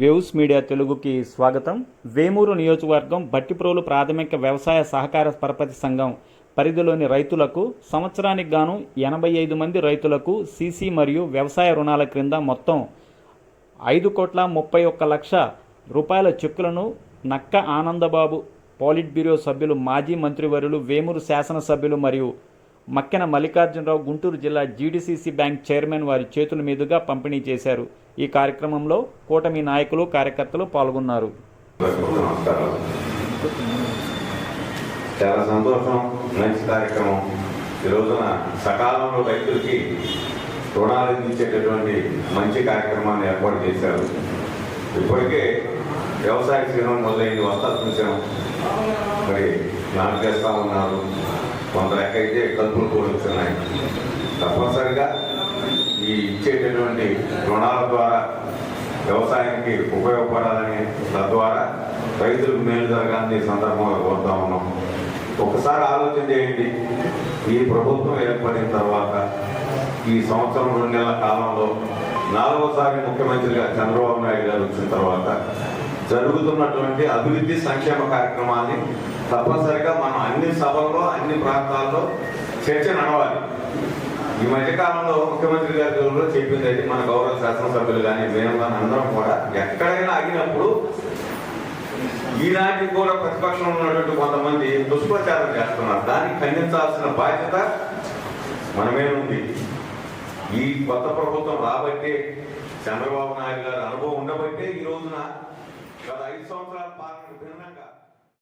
Waves media తెలుగుకి స్వాగతం. వేమూరు నియోజకవర్గం బట్టిప్రోలు ప్రాథమిక వ్యవసాయ సహకార పరపతి సంఘం పరిధిలోని రైతులకు సంవత్సరానికి గాను ఎనభై ఐదు మంది రైతులకు సీసీ మరియు వ్యవసాయ రుణాల క్రింద మొత్తం ఐదు కోట్ల ముప్పై ఒక్క లక్ష రూపాయల చెక్కులను నక్క ఆనందబాబు పాలిట్ బ్యూరో సభ్యులు మాజీ మంత్రివర్యులు వేమూరు శాసనసభ్యులు మరియు మక్కెన మల్లికార్జునరావు గుంటూరు జిల్లా జీడీసీసీ బ్యాంక్ చైర్మన్ వారి చేతుల మీదుగా పంపిణీ చేశారు. ఈ కార్యక్రమంలో కూటమి నాయకులు కార్యకర్తలు పాల్గొన్నారు. చాలా సంతోషం. మంచి కార్యక్రమం. ఈ రోజున సకాలంలో రైతులకి రుణాలు అందించేటటువంటి మంచి కార్యక్రమాన్ని ఏర్పాటు చేశారు. ఇప్పటికే వ్యవసాయ శ్రీరం మొదలైంది వస్తా చూసాం మరి నాటు చేస్తూ ఉన్నారు. కొంత కలుపులు కూడా వస్తున్నాయి తప్పనిసరిగా ఈ ఇచ్చేటటువంటి రుణాల ద్వారా వ్యవసాయానికి ఉపయోగపడాలని తద్వారా రైతులకు మేలు జరగాలని సందర్భంగా కోరుతా ఉన్నాం. ఒకసారి ఆలోచన చేయండి. ఈ ప్రభుత్వం ఏర్పడిన తర్వాత ఈ సంవత్సరం రెండు నెలల కాలంలో నాలుగోసారి ముఖ్యమంత్రిగా చంద్రబాబు నాయుడు గారు వచ్చిన తర్వాత జరుగుతున్నటువంటి అభివృద్ధి సంక్షేమ కార్యక్రమాన్ని తప్పనిసరిగా మనం అన్ని సభల్లో అన్ని ప్రాంతాల్లో చర్చ నడవాలి. ఈ మధ్య కాలంలో ముఖ్యమంత్రి గారి గౌరవంలో చెప్పింది అయితే మన గౌరవ శాసనసభ్యులు కానీ మేము కానీ అందరం కూడా ఎక్కడైనా ఆగినప్పుడు ఈనాటి కూడా ప్రతిపక్షంలో ఉన్నటువంటి కొంతమంది దుష్ప్రచారం చేస్తున్నారు. దాన్ని ఖండించాల్సిన బాధ్యత మనమే ఉంది. ఈ కొత్త ప్రభుత్వం రాబట్టే చంద్రబాబు నాయుడు గారి అనుభవం ఉండబట్టే ఈ రోజున గత ఐదు సంవత్సరాల పాలన భిన్నంగా